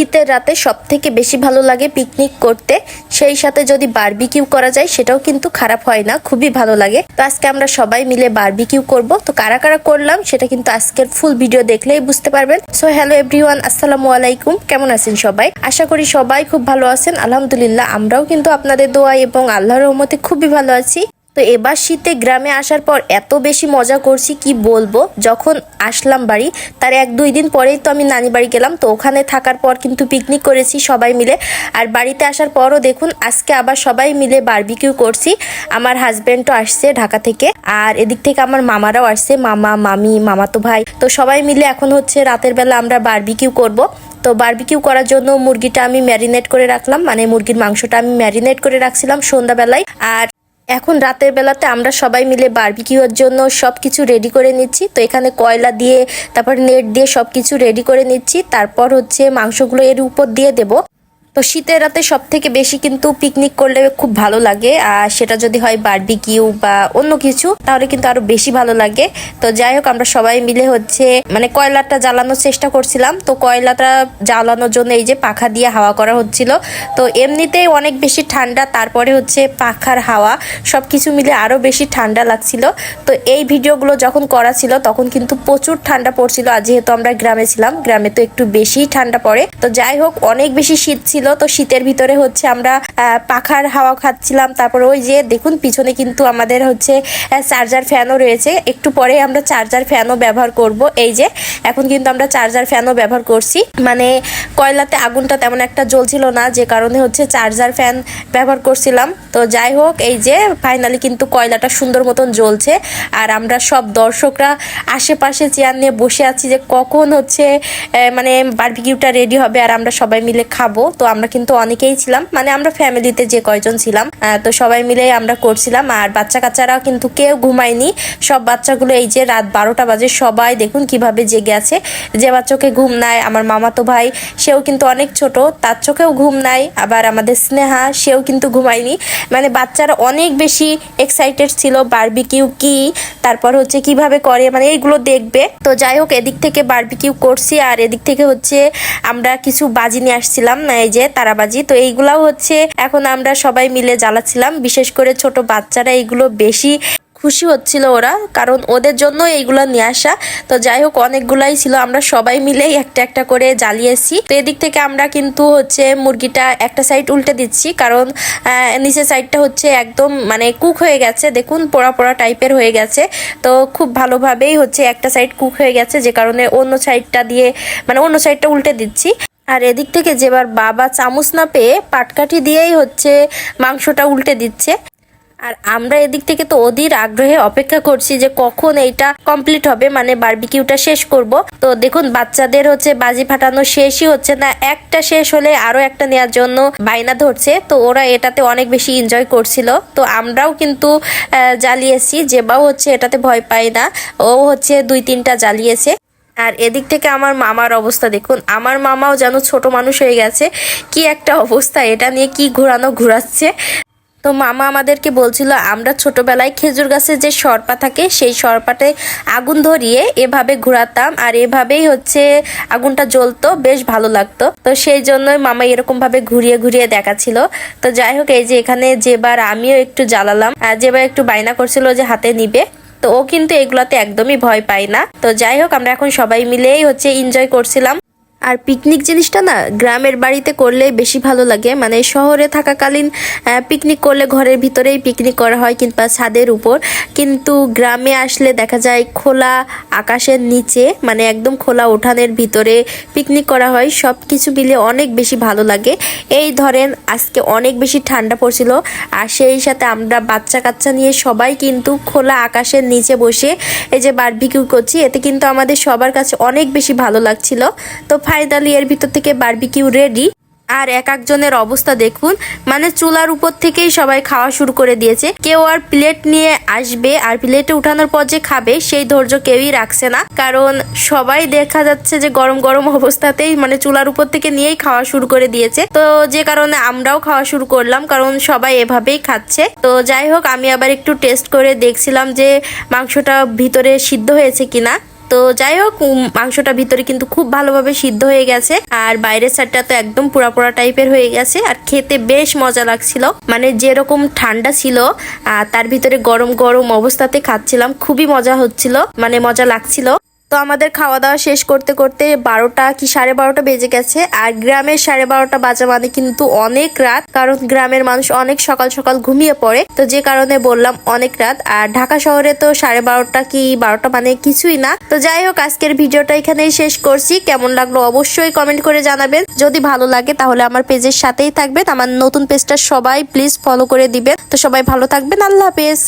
শীতের রাতে সব থেকে বেশি ভালো লাগে পিকনিক করতে। সেই সাথে যদি বারবিকিউ করা যায়, সেটাও কিন্তু খারাপ হয় না, খুবই ভালো লাগে। তো আজকে আমরা সবাই মিলে বারবিকিউ করব। তো কারা কারা করলাম, সেটা কিন্তু আজকের ফুল ভিডিও দেখলেই বুঝতে পারবেন। সো হ্যালো এভরিওয়ান আসসালামু আলাইকুম। কেমন আছেন সবাই? আশা করি সবাই খুব ভালো আছেন। আলহামদুলিল্লাহ, আমরাও কিন্তু আপনাদের দোয়া এবং আল্লাহর রহমতে খুবই ভালো আছি। তো এবার শীতে গ্রামে আসার পর এত বেশি মজা করছি, কি বলব? যখন আসলাম বাড়ি, তার এক দুই দিন পরেই তো আমি নানি বাড়ি গেলাম। তো ওখানে থাকার পর কিন্তু পিকনিক করেছি সবাই মিলে। আর বাড়িতে আসার পরও দেখুন, আজকে আবার সবাই মিলে বারবিকিউ করছি। আমার হাজব্যান্ডও আসছে ঢাকা থেকে, আর এদিক থেকে আমার মামারাও আসছে, মামা, মামি, মামাতো ভাই। তো সবাই মিলে এখন হচ্ছে রাতের বেলা আমরা বারবিকিউ করব। তো বারবিকিউ করার জন্য মুরগিটা আমি ম্যারিনেট করে রাখলাম মানে মুরগির মাংসটা আমি ম্যারিনেট করে রাখছিলাম সন্ধ্যাবেলায়। আর এখন রাতের বেলাতে আমরা সবাই মিলে বার্বিকিউর জন্য সব কিছু রেডি করে নিচ্ছি। তো এখানে কয়লা দিয়ে, তারপর নেট দিয়ে সব কিছু রেডি করে নিচ্ছি। তারপর হচ্ছে মাংসগুলো এর উপর দিয়ে দেব। তো শীতের রাতে সব থেকে বেশি কিন্তু পিকনিক করলে খুব ভালো লাগে। আর সেটা যদি হয় বারবিকিউ বা অন্য কিছু, তাহলে কিন্তু আরও বেশি ভালো লাগে। তো যাই হোক, আমরা সবাই মিলে হচ্ছে মানে কয়লাটা জ্বালানোর চেষ্টা করছিলাম। তো কয়লাটা জ্বালানোর জন্য এই যে পাখা দিয়ে হাওয়া করা হচ্ছিল। তো এমনিতেই অনেক বেশি ঠান্ডা, তারপরে হচ্ছে পাখার হাওয়া সব কিছু মিলে আরও বেশি ঠান্ডা লাগছিল। তো এই ভিডিওগুলো যখন করা ছিল, তখন কিন্তু প্রচুর ঠান্ডা পড়ছিল। আর যেহেতু আমরা গ্রামে ছিলাম, গ্রামে তো একটু বেশি ঠান্ডা পড়ে। তো যাই হোক, অনেক বেশি শীত ছিল তো শীতের ভিতরে হচ্ছে আমরা পাখার হাওয়া খাচ্ছিলাম। তারপর ওই যে দেখুন, পিছনে কিন্তু আমাদের হচ্ছে চার্জার ফ্যানও রয়েছে। একটু পরে আমরা চার্জার ফ্যানও ব্যবহার করব। এই যে, এখন কিন্তু আমরা চার্জার ফ্যানও ব্যবহার করছি। মানে কয়লাতে আগুনটা তেমন একটা জ্বলছিল না, যে কারণে হচ্ছে চার্জার ফ্যান ব্যবহার করছিলাম। তো যাই হোক, এই যে ফাইনালি কিন্তু কয়লাটা সুন্দর মতন জ্বলছে। আর আমরা সব দর্শকরা, আশেপাশে চেয়ার নিয়ে বসে আছি যে কখন হচ্ছে মানে বারবিকিউটা রেডি হবে, আর আমরা সবাই মিলে খাব। তো আমরা কিন্তু অনেকেই ছিলাম মানে আমরা ফ্যামিলিতে যে কয়জন ছিলাম তো সবাই মিলে আমরা করছিলাম। আর বাচ্চা কাচ্চারা কিন্তু কেউ ঘুমায়নি। সব বাচ্চাগুলো এই যে রাত বারোটা বাজে, সবাই দেখুন কীভাবে জেগে আছে। যে বাচ্চাকে ঘুম নাই, আমার মামাতো ভাই, সেও কিন্তু অনেক ছোট, তার চোখেও ঘুম নাই। আবার আমাদের স্নেহা, সেও কিন্তু ঘুমায়নি। মানে বাচ্চারা অনেক বেশি এক্সাইটেড ছিল বারবিকিউ কি, তারপর হচ্ছে কীভাবে করে মানে এইগুলো দেখবে। তো যাই হোক, এদিক থেকে বারবিকিউ করছি, আর এদিক থেকে হচ্ছে আমরা কিছু বাজি নিয়ে আসছিলাম, এই যে তারাবাজি, তো এইগুলাও হচ্ছে এখন আমরা সবাই মিলে জ্বালাচ্ছিলাম। বিশেষ করে ছোট বাচ্চারা এইগুলো বেশি খুশি হচ্ছিল ওরা, কারণ ওদের জন্য এইগুলো নিয়ে আসা। তো যাই হোক, অনেকগুলাই ছিল, আমরা সবাই মিলেই একটা একটা করে জ্বালিয়েছি। তো এদিক থেকে আমরা কিন্তু হচ্ছে মুরগিটা একটা সাইড উল্টে দিচ্ছি, কারণ নিচের সাইডটা হচ্ছে একদম মানে কুক হয়ে গেছে। দেখুন, পোড়া পোড়া টাইপের হয়ে গেছে। তো খুব ভালোভাবেই হচ্ছে একটা সাইড কুক হয়ে গেছে, যে কারণে অন্য সাইডটা দিয়ে মানে অন্য সাইডটা উল্টে দিচ্ছি। আর এদিক থেকে যেবার বাবা চামচ না পেয়ে পাটকাঠি দিয়েই হচ্ছে মাংসটা উল্টে দিচ্ছে। আর আমরা এদিক থেকে তো অধীর আগ্রহে অপেক্ষা করছি যে কখন এইটা কমপ্লিট হবে মানে বারবিকিউটা শেষ করব। তো দেখুন, বাচ্চাদের হচ্ছে বাজি ফাটানো শেষই হচ্ছে না, একটা শেষ হলে আরও একটা নেওয়ার জন্য বাইনা ধরছে। তো ওরা এটাতে অনেক বেশি এনজয় করছিল। তো আমরাও কিন্তু জ্বালিয়েছি যেবাও হচ্ছে এটাতে ভয় পাই না। ও হচ্ছে দুই তিনটা জ্বালিয়েছে। আর এদিক থেকে আমার মামার অবস্থা দেখুন। আমার মামাও যেন ছোট মানুষ হয়ে গেছে। কি একটা অবস্থা, এটা নিয়ে কি ঘোরানো ঘুরাচ্ছে। তো মামা আমাদেরকে বলছিল, আমরা ছোটবেলায় খেজুর গাছের যে সরপা থাকে, সেই সরপাতে আগুন ধরিয়ে এভাবে ঘোরাতাম। আর এভাবেই হচ্ছে আগুনটা জ্বলতো, বেশ ভালো লাগতো। তো সেই জন্যই মামা এরকম ভাবে ঘুরিয়ে ঘুরিয়ে দেখাচ্ছিল। তো যাই হোক, এই যে এখানে যেবার আমিও একটু জ্বালালাম। আর যেবার একটু বায়না করছিল যে হাতে নিবে। তো ও কিন্তু এগুলাতে একদমই ভয় পায় না। তো যাই হোক, আমরা এখন সবাই মিলেই হচ্ছে এনজয় করছিলাম। আর পিকনিক জিনিসটা না গ্রামের বাড়িতে করলে বেশি ভালো লাগে। মানে শহরে থাকাকালীন পিকনিক করলে ঘরের ভিতরেই পিকনিক করা হয় কিংবা ছাদের উপর। কিন্তু গ্রামে আসলে দেখা যায় খোলা আকাশের নিচে মানে একদম খোলা উঠানের ভিতরে পিকনিক করা হয়। সব কিছু মিলে অনেক বেশি ভালো লাগে। এই ধরেন আজকে অনেক বেশি ঠান্ডা পড়ছিল, আর সেই সাথে আমরা বাচ্চা কাচ্চা নিয়ে সবাই কিন্তু খোলা আকাশের নিচে বসে এই যে বারবিকিউ করছি, এতে কিন্তু আমাদের সবার কাছে অনেক বেশি ভালো লাগছিল। তো ফাইনালি এর ভিতর থেকে বারবিকিউ রেডি। আর এক একজনের অবস্থা দেখুন। মানে চুলার উপর থেকেই সবাই খাওয়া শুরু করে দিয়েছে। কেউ আর প্লেট নিয়ে আসবে আর প্লেটে উঠানোর পর যে খাবে, সেই ধৈর্য কেউই রাখছে না। কারণ সবাই দেখা যাচ্ছে যে গরম গরম অবস্থাতেই মানে চুলার উপর থেকে নিয়েই খাওয়া শুরু করে দিয়েছে। তো যে কারণে আমরাও খাওয়া শুরু করলাম, কারণ সবাই এভাবেই খাচ্ছে। তো যাই হোক, আমি আবার একটু টেস্ট করে দেখছিলাম যে মাংসটা ভিতরে সিদ্ধ হয়েছে কিনা। তো যাই হোক মাংসটা ভিতরে কিন্তু খুব ভালোভাবে সিদ্ধ হয়ে গেছে। আর বাইরের সাইডটা তো একদম পুরা পোড়া টাইপের হয়ে গেছে। আর খেতে বেশ মজা লাগছিল। মানে যেরকম ঠান্ডা ছিল আর তার ভিতরে গরম গরম অবস্থাতে খাচ্ছিলাম। খুবই মজা হচ্ছিল মানে মজা লাগছিল। তো আমাদের খাওয়া দাওয়া শেষ করতে করতে বারোটা কি সাড়ে বারোটা বেজে গেছে। আর গ্রামের সাড়ে বারোটা বাজা মানে কিন্তু অনেক রাত, কারণ গ্রামের মানুষ অনেক সকাল সকাল ঘুমিয়ে পড়ে। তো যে কারণে বললাম অনেক রাত, আর ঢাকা শহরে তো সাড়ে বারোটা কি বারোটা মানে কিছুই না। তো যাই হোক, আজকের ভিডিওটা এখানেই শেষ করছি। কেমন লাগল অবশ্যই কমেন্ট করে জানাবেন। যদি ভালো লাগে তাহলে আমার পেজের সাথেই থাকবেন। আমার নতুন পেজটা সবাই প্লিজ ফলো করে দিবেন। তো সবাই ভালো থাকবেন। আল্লাহ হাফেজ।